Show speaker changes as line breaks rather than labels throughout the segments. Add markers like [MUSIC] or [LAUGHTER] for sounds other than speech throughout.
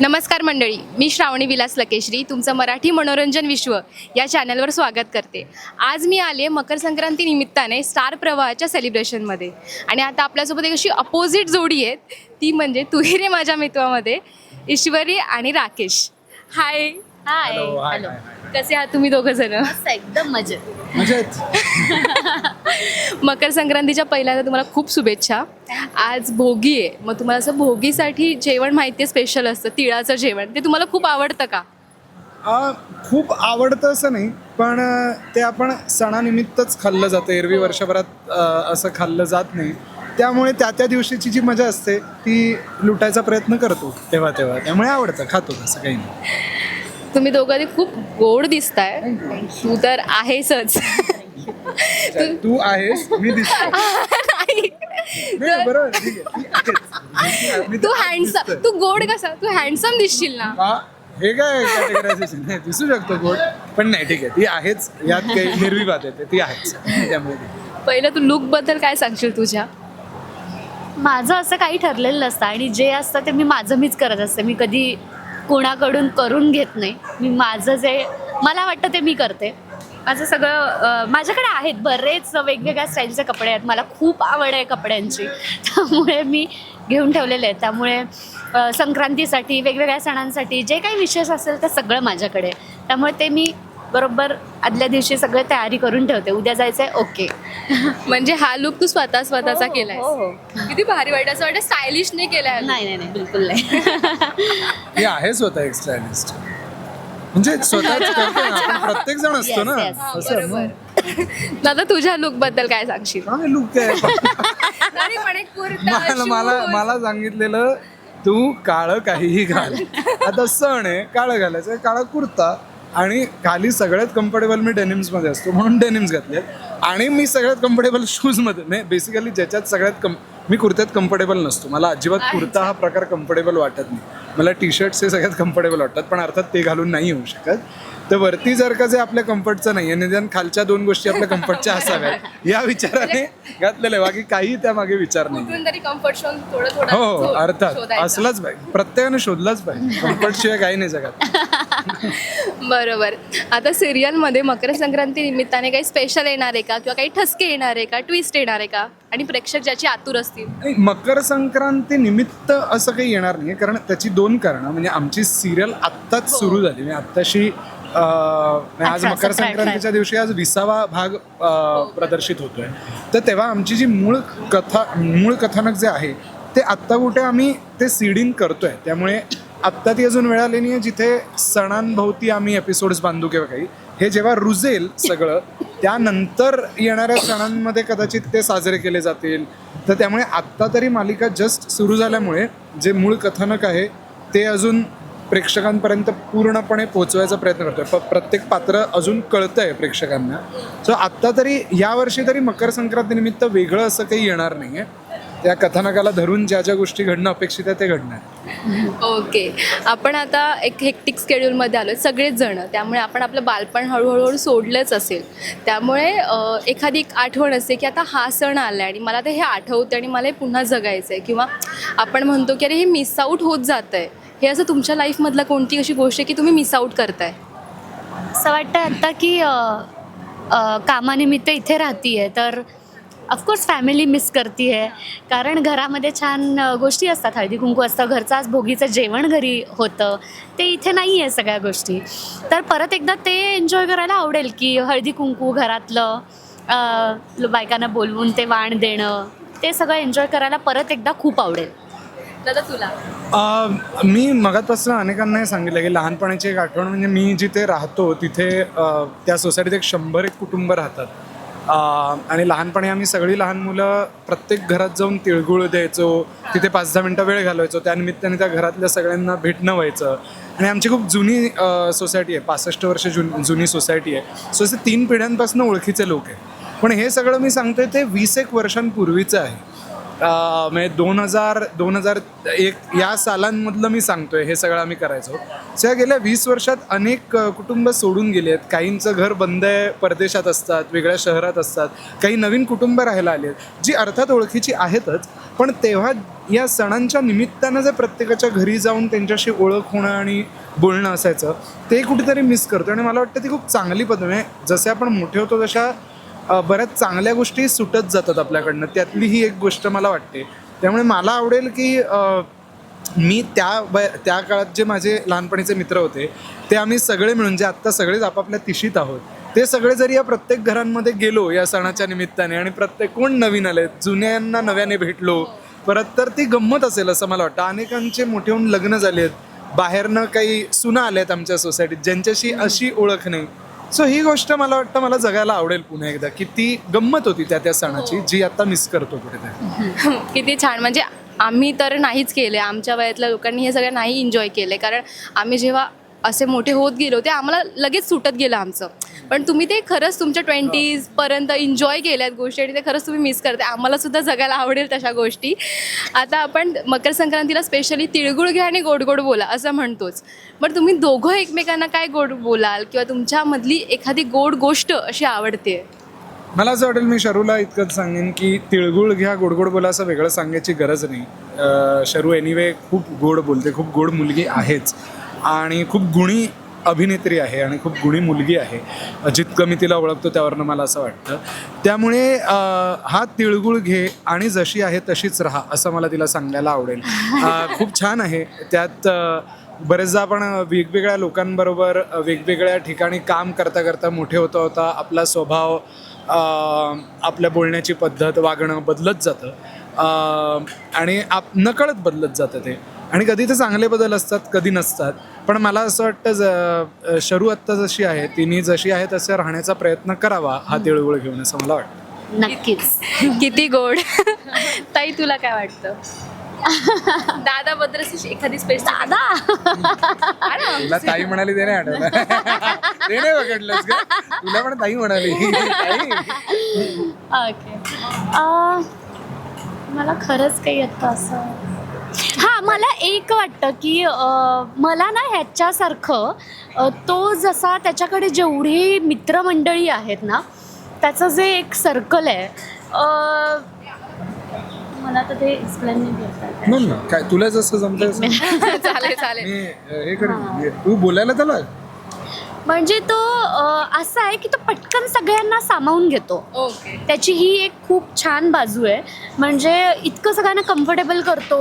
नमस्कार मंडळी मी श्रावणी विलास लकेश्री तुमचं मराठी मनोरंजन विश्व या चॅनलवर स्वागत करते. आज मी आले मकर संक्रांती निमित्ताने स्टार प्रवाहाच्या सेलिब्रेशनमध्ये आणि आता आपल्यासोबत एक अशी अपोजिट जोडी आहेत ती म्हणजे तुही रे माझ्या मित्रामध्ये ईश्वरी आणि राकेश. हाय
हाय हॅलो.
कसे आहात तुम्ही दोघं जण?
मस्त एकदम मजेत.
मजेत? [LAUGHS]
मकर संक्रांतीच्या पहिल्यांदा तुम्हाला खूप शुभेच्छा. आज भोगी आहे. मग तुम्हाला असं भोगीसाठी जेवण माहिती आहे स्पेशल असतं. तिळाचं जेवण. ते तुम्हाला खूप आवडतं का?
आ, खूप आवडतं असं नाही पण अ, ते आपण सणानिमित्तच खाल्लं जातं. एरवी वर्षभरात अ, असं खाल्लं जात नाही. त्यामुळे त्या त्या दिवशीची जी मजा असते ती लुटायचा प्रयत्न करतो. तेव्हा तेव्हा. त्यामुळे आवडतं खातो तसं काही नाही.
तुम्ही दोघांनी खूप गोड दिसताय. तू तर आहेसच.
तू आहेस मी [LAUGHS]
नाही.
ती
हँडसम. तू गोड कसा? तू हँडसम दिसशील ना.
हा, हे काय नाही दिसू शकतो गोड पण नाही ठीक आहे ती आहेच. यात काही निर्विवाद येते ती आहेच. त्यामुळे.
पहिलं तू लुकबद्दल काय सांगशील तुझ्या?
माझं असं काही ठरलेलं नसतं आणि जे असतं ते मी माझं मीच करत असते. मी कधी कोणाकडून करून घेत नाही. मी माझं जे मला वाटतं ते मी करते. माझं सगळं माझ्याकडे आहेत बरेच वेगवेगळ्या स्टाईलचे कपडे आहेत. मला खूप आवड आहे कपड्यांची. [LAUGHS] त्यामुळे मी घेऊन ठेवलेले आहेत. त्यामुळे संक्रांतीसाठी वेगवेगळ्या सणांसाठी जे काही विशेष असेल ते सगळं माझ्याकडे त्यामुळे ते मी बरोबर आदल्या दिवशी सगळं तयारी करून ठेवते. उद्या जायचं आहे ओके. [LAUGHS]
म्हणजे हा लुक तू स्वतः स्वतःचा
हो,
केलाय
हो, हो.
किती भारी वाटत असं वाटतं स्टायलिश नाही केलाय
नाही नाही नाही बिलकुल नाही.
ती आहे स्वतः एक स्टायलिस्ट म्हणजे स्वतःच करतो ना आपण प्रत्येक जण असतो ना.
Yes, yes.
असं
बरोबर.
मग. [LAUGHS]
दादा तुझ्या लुकबद्दल काय सांगशील?
काय लुक [LAUGHS]
पण एक कुर्ता,
मला मला
shoes.
मला सांगितलेलं तू काळं काहीही घाल. आता सण आहे काळं घालायचं काळा कुर्ता. आणि खाली सगळ्यात कम्फर्टेबल मी डेनिम्समध्ये असतो म्हणून डेनिम्स घातले आणि मी सगळ्यात कम्फर्टेबल शूजमध्ये नाही बेसिकली ज्याच्यात सगळ्यात कम मी कुर्त्यात कम्फर्टेबल नसतो. मला अजिबात कुर्ता हा प्रकार कम्फर्टेबल वाटत नाही. मला टी शर्ट्स हे सगळ्यात कम्फर्टेबल वाटतात पण अर्थात ते घालून नाही होऊ शकत. तर वरती जर का जे आपल्या कम्फर्टचं नाही आहे निदान खालच्या दोन गोष्टी आपल्या कम्फर्टच्या असाव्यात या [LAUGHS] विचाराने घातलेलं आहे. बाकी काही त्यामागे विचार नाही
कुठून तरी कम्फर्ट शोन थोडं थोडं
हो हो अर्थात.
शोधायचं.
असलाच पाहिजे. प्रत्येकाने शोधलाच पाहिजे. [LAUGHS] कम्फर्ट शिवाय काही नाही जगात. [LAUGHS]
बरोबर. आता सिरियलमध्ये मकर संक्रांती निमित्ताने काही स्पेशल येणार आहे का? किंवा काही ठसके येणार आहे का? ट्विस्ट येणार आहे का? आणि प्रेक्षक ज्याची आतुर असतील?
नाही, मकर संक्रांती निमित्त असं काही येणार नाही कारण त्याची दोन कारणं. म्हणजे आमची सिरियल आत्ताच सुरू झाली. म्हणजे आत्ताशी म्हणजे आज मकर
सतरा, अठरा.
संक्रांतीच्या दिवशी आज विसावा भाग अं, प्रदर्शित होतोय. तर तेव्हा आमची जी मूळ कथा मूळ कथानक जे आहे ते आत्ता कुठे आम्ही ते सीडिंग करतोय. त्यामुळे आत्ता ती अजून वेळ आली नाही जिथे सणांभोवती आम्ही एपिसोड्स बांधू किंवा काही. हे जेव्हा रुजेल सगळं त्यानंतर येणाऱ्या सणांमध्ये कदाचित ते साजरे केले जातील. तर त्यामुळे आत्ता तरी मालिका जस्ट सुरू झाल्यामुळे जे मूळ कथानक आहे ते अजून प्रेक्षकांपर्यंत पूर्णपणे पोहोचवायचा प्रयत्न करतोय. प प्रत्येक पात्र अजून कळतंय प्रेक्षकांना. सो आत्ता तरी यावर्षी तरी मकर संक्रांतीनिमित्त वेगळं असं काही येणार नाही आहे त्या कथानकाला धरून ज्या ज्या गोष्टी घडणं अपेक्षित आहे ते घडणार.
ओके. आपण आता एक हेक्टिक स्केड्यूलमध्ये आलो सगळेच जण. त्यामुळे आपण आपलं बालपण हळूहळूहळू सोडलंच असेल. त्यामुळे एखादी एक आठवण असते की आता हा सण आला आहे आणि मला ते हे आठवतं आणि मला हे पुन्हा जगायचं आहे किंवा आपण म्हणतो की अरे हे मिस आऊट होत जातं आहे हे असं तुमच्या लाईफमधलं कोणती अशी गोष्ट आहे की तुम्ही मिस आऊट करताय?
असं वाटतं आता की अ, अ, कामानिमित्त इथे राहतीये तर ऑफकोर्स फॅमिली मिस करते कारण घरामध्ये छान अ, गोष्टी असतात. हळदी कुंकू असतं घरचं आज भोगीचं जेवण घरी होतं. ते इथे नाही आहे सगळ्या गोष्टी. तर परत एकदा ते एन्जॉय करायला आवडेल की हळदी कुंकू घरातलं अ, बायकांना बोलवून ते वाण देणं ते सगळं एन्जॉय करायला परत एकदा खूप आवडेल.
दादा तुला?
मी मगातपासून अनेकांना हे सांगितलं की लहानपणाची एक आठवण म्हणजे मी जिथे राहतो तिथे त्या सोसायटीत एक शंभर एक कुटुंब राहतात. आणि लहानपणी आम्ही सगळी लहान मुलं प्रत्येक घरात जाऊन तिळगुळ द्यायचो तिथे पाच दहा मिनटं वेळ घालवायचो त्यानिमित्ताने त्या घरातल्या सगळ्यांना भेटणं व्हायचं. आणि आमची खूप जुनी सोसायटी आहे पासष्ट वर्ष जुन जुनी सोसायटी आहे. सो असे तीन पिढ्यांपासून ओळखीचे लोक आहे पण हे सगळं मी सांगतोय ते वीस एक वर्षांपूर्वीचं आहे. म्हणजे दोन हजार दोन हजार एक या सालांमधलं मी सांगतोय हे सगळं आम्ही करायचो. त्या गेल्या वीस वर्षात अनेक कुटुंब सोडून गेले आहेत काहींचं घर बंद आहे परदेशात असतात वेगळ्या शहरात असतात. काही नवीन कुटुंब राहायला आली आहेत जी अर्थात ओळखीची आहेतच. पण तेव्हा या सणांच्या निमित्तानं जे प्रत्येकाच्या घरी जाऊन त्यांच्याशी ओळख होणं आणि बोलणं असायचं ते कुठेतरी मिस करतो आणि मला वाटतं ती खूप चांगली पद्धत आहे. जसे आपण मोठे होतो तशा बऱ्याच चांगल्या गोष्टी सुटत जातात आपल्याकडनं. त्यातली ही एक गोष्ट मला वाटते. त्यामुळे मला आवडेल की मी त्या ब त्या काळात जे माझे लहानपणीचे मित्र होते ते आम्ही सगळे मिळून जे आत्ता सगळेच आपापल्या तिशीत आहोत ते सगळे जरी या प्रत्येक घरांमध्ये गेलो या सणाच्या निमित्ताने आणि प्रत्येक कोण नवीन आले जुन्यांना नव्याने भेटलो परत तर ती गंमत असेल असं मला वाटतं. अनेकांचे मोठे होऊन लग्न झाले आहेत बाहेरनं काही सुना आल्यात आमच्या सोसायटीत ज्यांच्याशी अशी ओळख नाही. सो ही गोष्ट मला वाटतं मला जगायला आवडेल पुन्हा एकदा की ती गंमत होती त्या त्या सणाची जी आता मिस करतो कुठेतरी. [LAUGHS]
किती छान. म्हणजे आम्ही तर नाहीच केले. आमच्या वयातल्या लोकांनी हे सगळं नाही एन्जॉय केले. कारण आम्ही जेव्हा असे मोठे होत गेलो ते आम्हाला लगेच सुटत गेलं आमचं. पण तुम्ही ते खरंच तुमच्या ट्वेंटीजपर्यंत एन्जॉय केल्यात गोष्टी आणि ते खरंच तुम्ही मिस करते आम्हाला सुद्धा जगायला आवडेल तशा गोष्टी. आता आपण मकर संक्रांतीला स्पेशली तिळगुळ घ्या आणि गोड गोड बोला असं म्हणतोच. पण तुम्ही दोघं एकमेकांना काय गोड बोलाल किंवा तुमच्यामधली एखादी गोड गोष्ट अशी आवडते?
मला असं वाटेल मी शरूला इतकंच सांगेन की तिळगुळ घ्या गोड गोड बोला असं वेगळं सांगायची गरज नाही. शरू एनिवे खूप गोड बोलते खूप गोड मुलगी आहेच. आणि खूप गुणी अभिनेत्री आहे आणि खूप गुणी मुलगी आहे. जितकं मी तिला ओळखतो त्यावरनं मला असं वाटतं. त्यामुळे हा तिळगुळ घे आणि जशी आहे तशीच राहा असं मला तिला सांगायला आवडेल. खूप छान आहे. त्यात बरेचदा आपण वेगवेगळ्या लोकांबरोबर वेगवेगळ्या ठिकाणी काम करता करता मोठे होता होता आपला स्वभाव आपल्या बोलण्याची पद्धत वागणं बदलत जातं. आणि आप नकळत बदलत जातं ते. आणि कधी ते चांगले बदल असतात कधी नसतात. पण मला असं वाटतं ज शरू आत्ता जशी आहे तिने जशी आहे तसं राहण्याचा प्रयत्न करावा हा तिळगुळ घेऊन असं मला वाटतं.
नक्कीच.
किती गोड. ताई तुला काय वाटतं? दादा बद्दल एखादी स्पेस
दादा!
तुला ताई म्हणाली ते नाही आठवलं ते नाही तुला पण ताई म्हणाली. [LAUGHS] ताई.
ओके मला खरंच काही आता असं हां मला एक वाटतं की मला ना ह्याच्यासारखं तो जसा त्याच्याकडे जेवढी मित्रमंडळी आहेत ना त्याचं जे एक सर्कल आहे अं, मला तर ते एक्सप्लेन नाही
ना काय तुला जसं जमतं. [LAUGHS]
चालेल चालेल.
हे तू बोलायला त्याला?
म्हणजे तो असा आहे की तो पटकन सगळ्यांना सामावून घेतो.
ओके.
त्याची ही एक खूप छान बाजू आहे. म्हणजे इतकं सगळ्यांना कम्फर्टेबल करतो.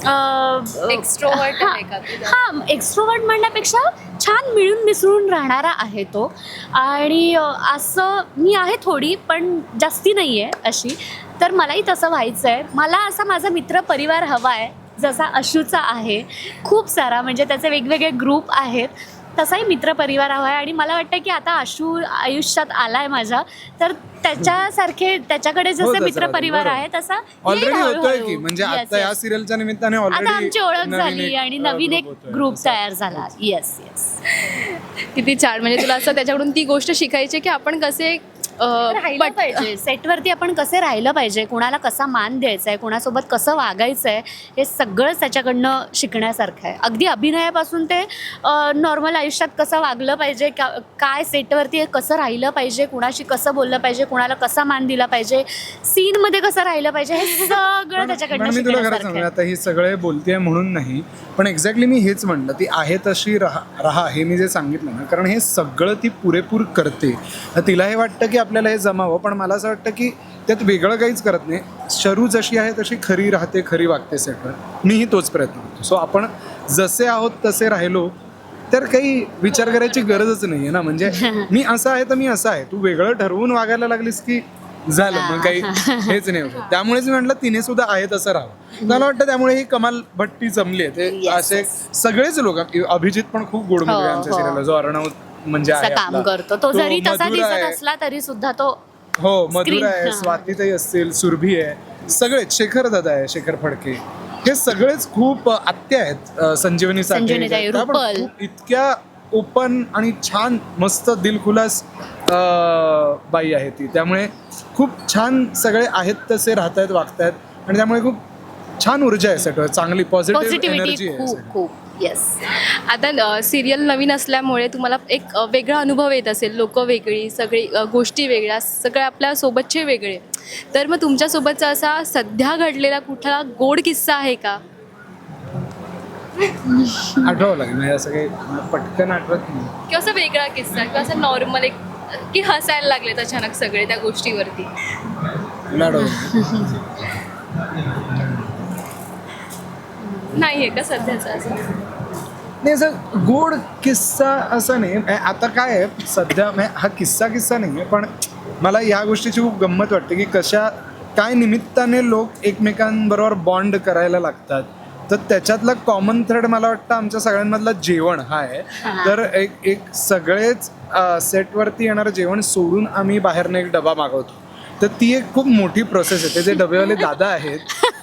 Extrovert आहे का?
हा एक्स्ट्रोवर्ट म्हणण्यापेक्षा छान मिळून मिसळून राहणारा आहे तो. आणि असं मी आहे थोडी पण जास्ती नाही आहे अशी. तर मलाही तसं व्हायचं आहे मला असा माझा मित्र परिवार हवा आहे जसा अशूचा आहे. खूप सारा म्हणजे त्याचे वेगवेगळे ग्रुप आहेत. तसाही मित्रपरिवार हवा आहे. आणि मला वाटतं की आता आशू आयुष्यात आलाय माझ्या तर त्याच्यासारखे त्याच्याकडे
हो,
जसे मित्रपरिवार. आहे तसा
ऑलरेडी होतोय. की. म्हणजे आता या. सिरियलच्या निमित्ताने
आता आमची ओळख झाली आणि नवीन एक ग्रुप तयार झाला. येस येस
किती छान. म्हणजे तुला असं त्याच्याकडून ती गोष्ट शिकायची की आपण कसे
राहिलं पाहिजे. सेटवरती आपण कसे राहिलं पाहिजे? कोणाला कसा मान द्यायचा आहे कोणासोबत कसं वागायचं आहे हे सगळंच त्याच्याकडनं शिकण्यासारखं आहे. अगदी अभिनयापासून ते नॉर्मल आयुष्यात कसं वागलं पाहिजे? का काय सेटवरती कसं राहिलं पाहिजे? कुणाशी कसं बोललं पाहिजे? कुणाला कसा मान दिला पाहिजे? सीनमध्ये कसं राहिलं पाहिजे? हे सगळं त्याच्याकडनं
पण मी तुला खरं
शिकण्यासारखं
सांगू
आहे.
आता ही सगळे बोलतेय म्हणून नाही पण एक्झॅक्टली मी हेच म्हणलं ती आहे तशी राहा राहा हे मी जे सांगितलं ना कारण हे सगळं ती पुरेपूर करते. तर तिला हे वाटतं की आपल्याला हे जमावं पण मला असं वाटतं की त्यात वेगळं काहीच करत नाही. शरू जशी आहे तशी खरी राहते खरी वागते सेटवर. मीही तोच प्रयत्न करतो. सो आपण जसे आहोत तसे राहिलो तर काही विचार करायची गरजच नाही आहे ना. म्हणजे [LAUGHS] मी असं आहे तर मी असं आहे. तू वेगळं ठरवून वागायला लागलीस की झालं मग काही [LAUGHS] हेच नाही होत. त्यामुळेच मी म्हटलं तिने सुद्धा आहे तसं राहावं. मला वाटतं त्यामुळे ही कमाल भट्टी जमली आहे. ते असे सगळेच लोक अभिजित पण खूप गोड मुलगा
हो,
आमच्या
हो.
सिरियलला जो अर्णव म्हणजे आहे
असं काम
आपला.
करतो तो जरी तसा
मधुर
दिसत
आहे.
असला तरी सुद्धा तो
हो मधुर आहे
हा.
स्वातीताई असतील सुरभी आहे सगळेच शेखर दादा आहे शेखर फडके हे सगळेच खूप आत्या आहेत अं, संजीवनी साठे
संजीवनीताई,
त्या पण
रुपल.
खूप इतक्या ओपन आणि छान मस्त दिलखुलास अं, बाई आहे ती त्यामुळे खूप छान सगळे आहेत तसे राहत आहेत वागतायत आणि त्यामुळे खूप छान ऊर्जा आहे सेटवर चांगली पॉझिटिव्ह
पॉझिटिव्हिटी
एनर्जी आहे.
खूप येस
आता सिरियल नवीन असल्यामुळे तुम्हाला एक वेगळा अनुभव येत असेल. लोक वेगळी सगळी गोष्टी वेगळ्या सगळे आपल्या सोबतचे वेगळे. तर मग तुमच्यासोबतचा असा सध्या घडलेला कुठला गोड किस्सा आहे का?
आठवावं लागेल. म्हणजे असं काही पटकन आठवत नाही.
किंवा असा वेगळा किस्सा किंवा असं नॉर्मल एक की हसायला लागलेत अचानक सगळे त्या गोष्टीवरती? नाही आहे का सध्याचं असं?
नाही असं गोड किस्सा असं नाही. आता काय आहे सध्या हा किस्सा किस्सा नाही आहे पण मला या गोष्टीची खूप गंमत वाटते की कशा काय निमित्ताने लोक एकमेकांबरोबर बॉन्ड करायला लागतात. तर त्याच्यातला कॉमन थ्रेड मला वाटतं आमच्या सगळ्यांमधला जेवण हा आहे. तर एक एक सगळेच सेटवरती येणारं जेवण सोडून आम्ही बाहेरनं एक डबा मागवतो. तर ती एक खूप मोठी प्रोसेस आहे. ते जे डबेवाले दादा आहेत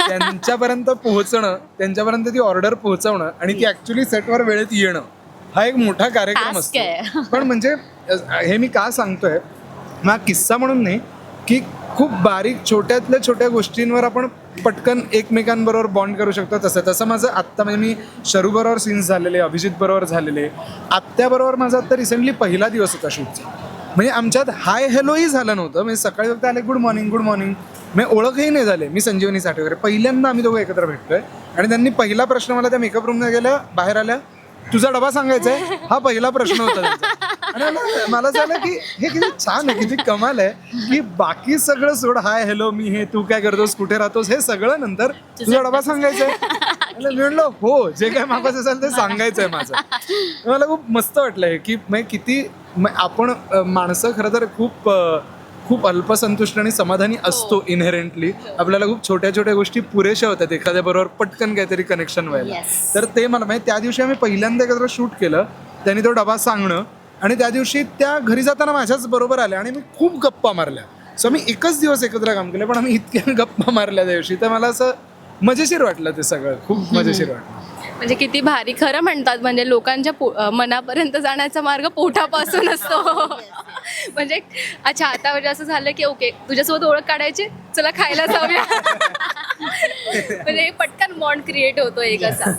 त्यांच्यापर्यंत पोहोचणं त्यांच्यापर्यंत ती ऑर्डर पोहोचवणं आणि ती ऍक्च्युली सेटवर वेळेत येणं हा एक मोठा कार्यक्रम असतो. पण म्हणजे हे मी का सांगतोय हा किस्सा म्हणून नाही की खूप बारीक छोट्यातल्या छोट्या गोष्टींवर आपण पटकन एकमेकांबरोबर बॉन्ड करू शकतो. तसं तसं माझं आत्ता म्हणजे मी शरूबरोबर सीन्स झालेले अभिजित बरोबर झालेले. आत्याबरोबर माझा आत्ता रिसेंटली पहिला दिवस होता शूटचा म्हणजे आमच्यात हाय हॅलोही झालं नव्हतं. म्हणजे सकाळी फक्त आले गुड मॉर्निंग गुड मॉर्निंग म्हणजे ओळखही नाही झाले मी संजीवनी साठे वगैरे. पहिल्यांदा आम्ही दोघं एकत्र भेटतोय. आणि त्यांनी पहिला प्रश्न मला त्या मेकअप रूमने गेल्या बाहेर आल्या तुझा डबा सांगायचा आहे हा पहिला प्रश्न होता. आणि मला झालं की हे किती छान आहे किती कमाल आहे की बाकी सगळं सोड. हाय हॅलो मी हे तू काय करतोस कुठे राहतोस हे सगळं नंतर तुझा डबा सांगायचा. आहे मी म्हणलो हो जे काय मागवायचं असेल ते सांगायचं आहे माझं. मला खूप मस्त वाटलं हे की म्हणजे किती आपण माणसं खरं तर खूप खूप अल्पसंतुष्ट आणि समाधानी असतो इनहेरेंटली आपल्याला खूप छोट्या छोट्या गोष्टी पुरेशा होतात. एखाद्या बरोबर पटकन काहीतरी कनेक्शन व्हायला. तर ते मला म्हणजे त्या दिवशी आम्ही पहिल्यांदा एकत्र शूट केलं. त्यांनी तो डबा सांगणं. आणि त्या दिवशी त्या घरी जाताना माझ्याच बरोबर आल्या आणि मी खूप गप्पा मारल्या. सो आम्ही एकच दिवस एकत्र काम केलं पण आम्ही इतक्या [LAUGHS] गप्पा मारल्या त्या दिवशी. तर मला असं मजेशीर वाटलं ते सगळं. खूप मजेशीर वाटलं.
म्हणजे किती भारी. खरं म्हणतात म्हणजे लोकांच्या मनापर्यंत जाण्याचा मार्ग पोटापासून असतो. [LAUGHS] म्हणजे अच्छा आता म्हणजे असं झालं की ओके तुझ्यासोबत ओळख काढायची? चला खायला जाऊया. म्हणजे पटकन बॉन्ड क्रिएट होतो एक असा.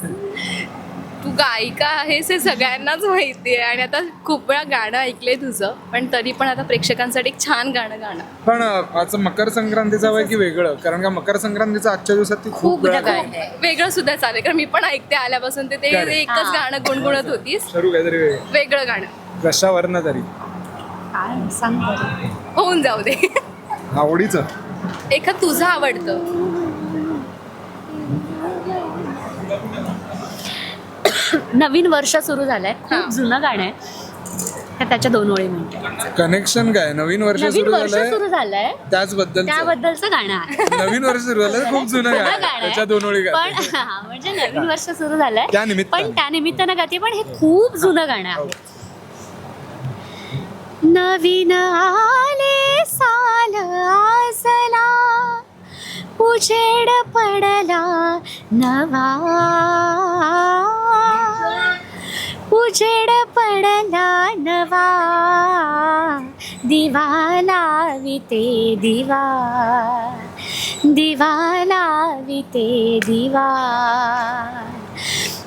तू गायिका आहेस हे सगळ्यांनाच माहिती आहे आणि आता खूप वेळा गाणं ऐकलंय तुझं पण तरी पण आता प्रेक्षकांसाठी एक छान गाणं गाणं.
पण अं, आजचं मकर संक्रांतीचं वय की वेगळं? कारण का मकर संक्रांतीचं आजच्या दिवसात ती खूप
खूप
वेळा
गाणं आहे.
वेगळं सुद्धा चालेल कारण मी पण ऐकते आल्यापासून ते ते. एकच. गाणं गुणगुणत होतीस.
काहीतरी वेगळं.
वेगळं गाणं.
कशावरनं तरी.
काय सांग.
होऊन जाऊ दे
आवडीचं
एखाद तुझं आवडतं
नवीन वर्ष सुरू झालंय
हा.
खूप जुनं गाणं आहे हे त्याच्या दोन ओळी म्हणते
कनेक्शन काय नवीन वर्ष
नवीन
सुरू
वर्ष
झालंय
सुरू झालंय
त्याचबद्दल
त्याबद्दलचं गाणं आहे
नवीन वर्ष सुरू झालं खूप जुनं गाणं
जुनं
आहे.
गाणं
त्याच्या. दोन ओळी
पण. हा, म्हणजे नवीन वर्ष सुरू झालंय
त्या निमित्ताने.
पण त्या निमित्तानं गाते पण हे खूप जुनं गाणं
हो.
आहे नवीन आले साल आसला उजेड पडला नवा. उजेड पडला नवा. दिवा लाविते दिवा. दिवा लाविते दिवा.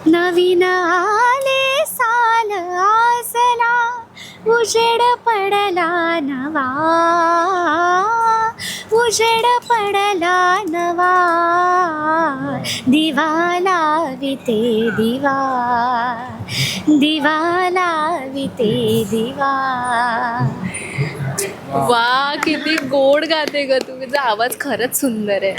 नवीन आले साल आसला उजेड पडला नवा. उजेड पडला नवा. दिवा लाविते दिवा. दिवा लाविते दिवा.
वा किती गोड गाते ग तू. तुझा आवाज खरंच सुंदर आहे.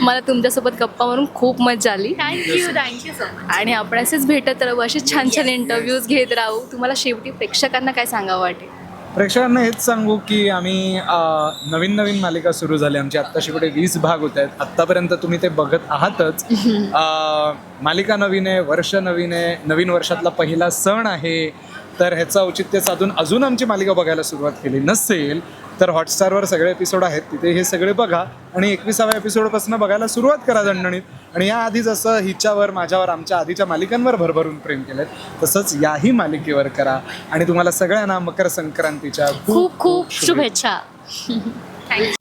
मला तुमच्यासोबत गप्पा मारून खूप मजा आली.
थँक्यू थँक्यू सो मच
आणि आपण असेच भेटत राहू असे छान छान इंटरव्ह्यूज घेत राहू. तुम्हाला शेवटी प्रेक्षकांना काय सांगावं वाटेल?
प्रेक्षकांना हेच सांगू की आम्ही नवीन नवीन मालिका सुरू झाली. आमची आत्ताशी पुढे वीस भाग होत आहेत. आत्तापर्यंत तुम्ही ते बघत आहातच. [LAUGHS] मालिका नवीन आहे वर्ष नवीन आहे. नवीन वर्षातला पहिला सण आहे. तर ह्याचं औचित्य साधून अजून आमची मालिका बघायला सुरुवात केली. नसेल तर हॉटस्टारवर सगळे एपिसोड आहेत. तिथे हे सगळे बघा आणि एकविसाव्या एपिसोडपासून बघायला सुरुवात करा दणदणीत. आणि या आधी जसं हिच्यावर माझ्यावर आमच्या आधीच्या मालिकांवर भरभरून प्रेम केलं तसंच याही मालिकेवर करा. आणि तुम्हाला सगळ्यांना मकर संक्रांतीच्या
खूप खूप शुभेच्छा.
थँक्यू [LAUGHS]